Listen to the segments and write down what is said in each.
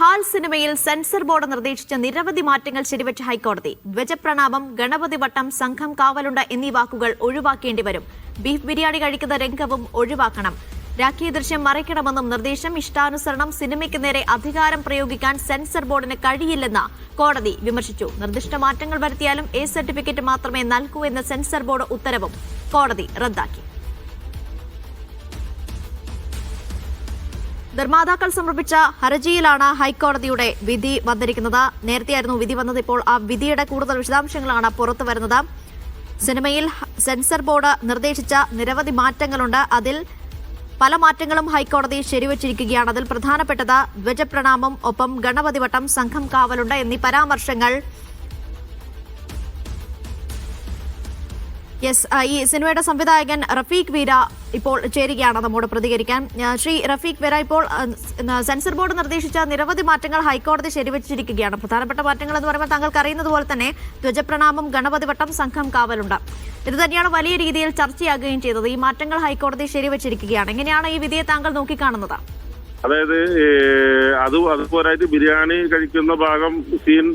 ബഹാൽ സിനിമയിൽ censor board നിർദ്ദേശിച്ച നിരവധി മാറ്റങ്ങൾ ശരിവച്ച ഹൈക്കോടതി. ധ്വജപ്രണാമം ഗണപതി വട്ടം സംഘം കാവലുണ്ട എന്നീ വാക്കുകൾ ഒഴിവാക്കേണ്ടി വരും. ബീഫ് ബിരിയാണി കഴിക്കുന്ന രംഗവും ഒഴിവാക്കണം. രാഖി ദൃശ്യം മറയ്ക്കണമെന്നും നിർദ്ദേശം ഇഷ്ടാനുസരണം സിനിമയ്ക്ക് നേരെ അധികാരം പ്രയോഗിക്കാൻ സെൻസർ ബോർഡിന് കഴിയില്ലെന്ന് കോടതി വിമർശിച്ചു. നിർദ്ദിഷ്ട മാറ്റങ്ങൾ വരുത്തിയാലും എ സർട്ടിഫിക്കറ്റ് മാത്രമേ നൽകൂ എന്ന സെൻസർ ബോർഡ് ഉത്തരവും കോടതി റദ്ദാക്കി. നിർമ്മാതാക്കൾ സമർപ്പിച്ച ഹർജിയിലാണ് ഹൈക്കോടതിയുടെ വിധി വന്നിരിക്കുന്നത്. നേരത്തെയായിരുന്നു വിധി വന്നത്. ഇപ്പോൾ ആ വിധിയുടെ കൂടുതൽ വിശദാംശങ്ങളാണ് പുറത്തു വരുന്നത്. സിനിമയിൽ സെൻസർ ബോർഡ് നിർദ്ദേശിച്ച നിരവധി മാറ്റങ്ങളുണ്ട്. അതിൽ പല മാറ്റങ്ങളും ഹൈക്കോടതി ശരിവച്ചിരിക്കുകയാണ്. അതിൽ പ്രധാനപ്പെട്ടത് ധ്വജപ്രണാമം ഒപ്പം ഗണപതിവട്ടം സംഘം കാവലുണ്ട് എന്നീ പരാമർശങ്ങൾ യെസ് ഈ സിനിമയുടെ സംവിധായകൻ റഫീഖ് വീര ഇപ്പോൾ ചേരുകയാണ് നമ്മോട് പ്രതികരിക്കാൻ. ശ്രീ റഫീഖ് വീര ഇപ്പോൾ സെൻസർ ബോർഡ് നിർദ്ദേശിച്ച നിരവധി മാറ്റങ്ങൾ ഹൈക്കോടതി ശരിവച്ചിരിക്കുകയാണ്. പ്രധാനപ്പെട്ട മാറ്റങ്ങൾ എന്ന് പറയുമ്പോൾ താങ്കൾക്ക് അറിയുന്നത് പോലെ തന്നെ ധ്വജപ്രണാമം ഗണപതി വട്ടം സംഘം കാവലുണ്ട്. ഇത് തന്നെയാണ് വലിയ രീതിയിൽ ചർച്ചയാകുകയും ചെയ്തത്. ഈ മാറ്റങ്ങൾ ഹൈക്കോടതി ശരിവച്ചിരിക്കുകയാണ്. എങ്ങനെയാണ് ഈ വിധിയെ താങ്കൾ നോക്കിക്കാണുന്നത്? അതായത് അത് അതുപോലായിട്ട് ബിരിയാണി കഴിക്കുന്ന ഭാഗം സീൻ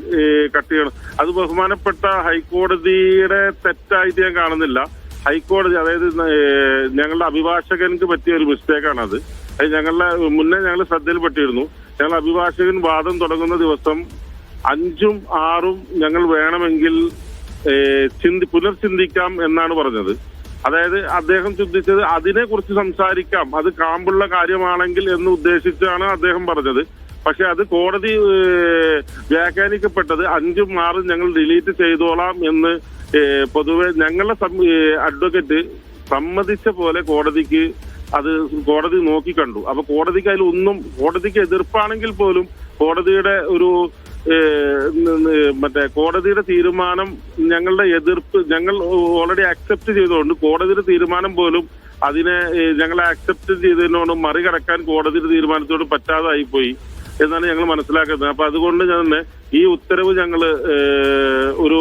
കട്ട് ചെയ്യണം. അത് ബഹുമാനപ്പെട്ട ഹൈക്കോടതിയുടെ തെറ്റായിട്ട് ഞാൻ കാണുന്നില്ല. ഹൈക്കോടതി അതായത് ഞങ്ങളുടെ അഭിഭാഷകനക്ക് പറ്റിയ ഒരു മിസ്റ്റേക്കാണ് അത് അത് ഞങ്ങളുടെ മുന്നേ ഞങ്ങൾ ശ്രദ്ധയിൽപ്പെട്ടിരുന്നു. ഞങ്ങൾ അഭിഭാഷകൻ വാദം തുടങ്ങുന്ന ദിവസം അഞ്ചും ആറും ഞങ്ങൾ വേണമെങ്കിൽ ചിന്തി പുനർചിന്തിക്കാം എന്നാണ് പറഞ്ഞത്. അതായത് അദ്ദേഹം ചിന്തിച്ചത് അതിനെ കുറിച്ച് സംസാരിക്കാം. അത് കാമ്പുള്ള കാര്യമാണെങ്കിൽ എന്ന് ഉദ്ദേശിച്ചാണ് അദ്ദേഹം പറഞ്ഞത്. പക്ഷെ അത് കോടതി വ്യാഖ്യാനിക്കപ്പെട്ടത് അഞ്ചും ആറും ഞങ്ങൾ ഡിലീറ്റ് ചെയ്തോളാം എന്ന് പൊതുവെ ഞങ്ങളുടെ അഡ്വക്കേറ്റ് സമ്മതിച്ച പോലെ കോടതിക്ക് അത് കോടതി നോക്കിക്കണ്ടു. അപ്പൊ കോടതിക്ക് അതിൽ ഒന്നും കോടതിക്ക് എതിർപ്പാണെങ്കിൽ പോലും കോടതിയുടെ ഒരു മറ്റേ കോടതിയുടെ തീരുമാനം ഞങ്ങളുടെ എതിർപ്പ് ഞങ്ങൾ ഓൾറെഡി അക്സെപ്റ്റ് ചെയ്തുകൊണ്ട് കോടതിയുടെ തീരുമാനം പോലും അതിനെ ഞങ്ങളെ അക്സെപ്റ്റ് ചെയ്തതിനോട് മറികടക്കാൻ കോടതിയുടെ തീരുമാനത്തോട് പറ്റാതായി പോയി എന്നാണ് ഞങ്ങൾ മനസ്സിലാക്കുന്നത്. അപ്പൊ അതുകൊണ്ട് തന്നെ ഈ ഉത്തരവ് ഞങ്ങൾ ഒരു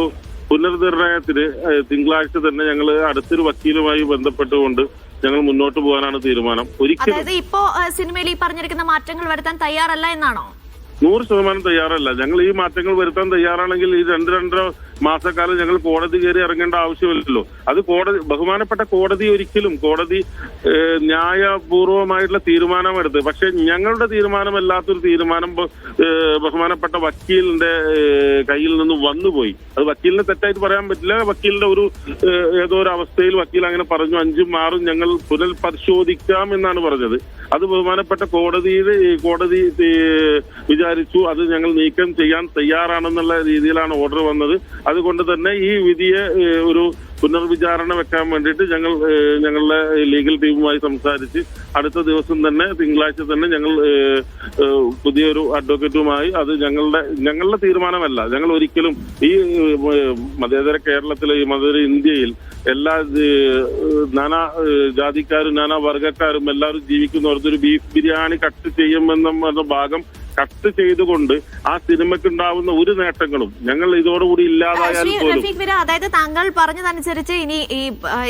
പുനർനിർണയത്തിന് തിങ്കളാഴ്ച തന്നെ ഞങ്ങൾ അടുത്തൊരു വക്കീലുമായി ബന്ധപ്പെട്ടുകൊണ്ട് ഞങ്ങൾ മുന്നോട്ട് പോകാനാണ് തീരുമാനം. ഒരിക്കലും ഇപ്പോ സിനിമയിൽ ഈ പറഞ്ഞിരിക്കുന്ന മാറ്റങ്ങൾ വരുത്താൻ തയ്യാറല്ല എന്നാണോ? നൂറ് ശതമാനം തയ്യാറല്ല. ഞങ്ങൾ ഈ മാറ്റങ്ങൾ വരുത്താൻ തയ്യാറാണെങ്കിൽ ഈ രണ്ട് രണ്ടര മാസക്കാലം ഞങ്ങൾ കോടതി കയറി ഇറങ്ങേണ്ട ആവശ്യമില്ലല്ലോ. അത് കോടതി ബഹുമാനപ്പെട്ട കോടതി ഒരിക്കലും കോടതി ന്യായപൂർവമായിട്ടുള്ള തീരുമാനമെടുത്ത്. പക്ഷെ ഞങ്ങളുടെ തീരുമാനമല്ലാത്തൊരു തീരുമാനം ബഹുമാനപ്പെട്ട വക്കീലിന്റെ കയ്യിൽ നിന്ന് വന്നുപോയി. അത് വക്കീലിനെ തെറ്റായിട്ട് പറയാൻ പറ്റില്ല. വക്കീലിന്റെ ഒരു ഏതോ ഒരു അവസ്ഥയിൽ വക്കീൽ അങ്ങനെ പറഞ്ഞു അഞ്ചും ആറും ഞങ്ങൾ പുനഃപരിശോധിക്കാം എന്നാണ് പറഞ്ഞത്. അത് ബഹുമാനപ്പെട്ട കോടതിയിൽ കോടതി വിചാരിച്ചു അത് ഞങ്ങൾ നീക്കം ചെയ്യാൻ തയ്യാറാണെന്നുള്ള രീതിയിലാണ് ഓർഡർ വന്നത്. അതുകൊണ്ട് തന്നെ ഈ വിധിയെ ഒരു പുനർവിചാരണ വെക്കാൻ വേണ്ടിയിട്ട് ഞങ്ങൾ ഞങ്ങളുടെ ലീഗൽ ടീമുമായി സംസാരിച്ച് അടുത്ത ദിവസം തന്നെ തിങ്കളാഴ്ച തന്നെ ഞങ്ങൾ പുതിയൊരു അഡ്വക്കേറ്റുമായി അത് ഞങ്ങളുടെ ഞങ്ങളുടെ തീരുമാനമല്ല. ഞങ്ങൾ ഒരിക്കലും ഈ മതേതര കേരളത്തിലെ ഈ മതേതര ഇന്ത്യയിൽ എല്ലാ നാനാ ജാതിക്കാരും നാനാ വർഗക്കാരും എല്ലാവരും ജീവിക്കുന്നവർക്ക് ഒരു ബീഫ് ബിരിയാണി കട്ട് ചെയ്യുമെന്ന ഭാഗം കട്ട് ചെയ്തുകൊണ്ട് ആ സിനിമയ്ക്ക് ഉണ്ടാവുന്ന ഒരു നേട്ടങ്ങളും ഞങ്ങൾ ഇതോടുകൂടി ഇല്ലാതായാൽ പോലും. അതായത് താങ്കൾ പറഞ്ഞതനുസരിച്ച് ഇനി ഈ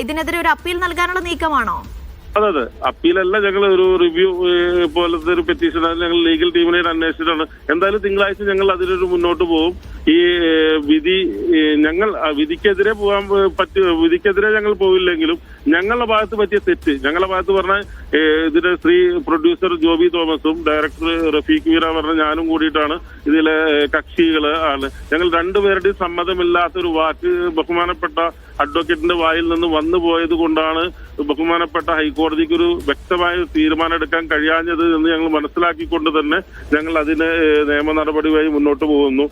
ഇതിനെതിരെ ഒരു അപ്പീൽ നൽകാനുള്ള നീക്കമാണോ? അതെ അതെ. അപ്പീലല്ല ഞങ്ങൾ ഒരു റിവ്യൂ പോലത്തെ ഒരു പെറ്റീഷൻ ഞങ്ങൾ ലീഗൽ ടീമിനെ അന്വേഷിച്ചിട്ടാണ്. എന്തായാലും തിങ്കളാഴ്ച ഞങ്ങൾ അതിലൊരു മുന്നോട്ട് പോകും. ഈ വിധി ഞങ്ങൾ വിധിക്കെതിരെ പോകാൻ പറ്റ വിധിക്കെതിരെ ഞങ്ങൾ പോവില്ലെങ്കിലും ഞങ്ങളുടെ ഭാഗത്ത് പറ്റിയ തെറ്റ്. ഞങ്ങളുടെ ഭാഗത്ത് പറഞ്ഞ ഇതിന്റെ ശ്രീ പ്രൊഡ്യൂസർ ജോബി തോമസും ഡയറക്ടർ റഫീഖ് വീര പറഞ്ഞ ഞാനും കൂടിയിട്ടാണ് ഇതിലെ കക്ഷികൾ ആണ് ഞങ്ങൾ രണ്ടുപേരുടെയും സമ്മതമില്ലാത്ത ഒരു വാക്ക് ബഹുമാനപ്പെട്ട അഡ്വക്കേറ്റിന്റെ വായിൽ നിന്ന് വന്നു പോയത് കൊണ്ടാണ് ബഹുമാനപ്പെട്ട ഹൈക്കോടതിക്ക് ഒരു വ്യക്തമായ തീരുമാനം എടുക്കാൻ കഴിയാഞ്ഞത് എന്ന് ഞങ്ങൾ മനസ്സിലാക്കിക്കൊണ്ട് തന്നെ ഞങ്ങൾ അതിന് നിയമ നടപടിയുമായി മുന്നോട്ട് പോകുന്നു.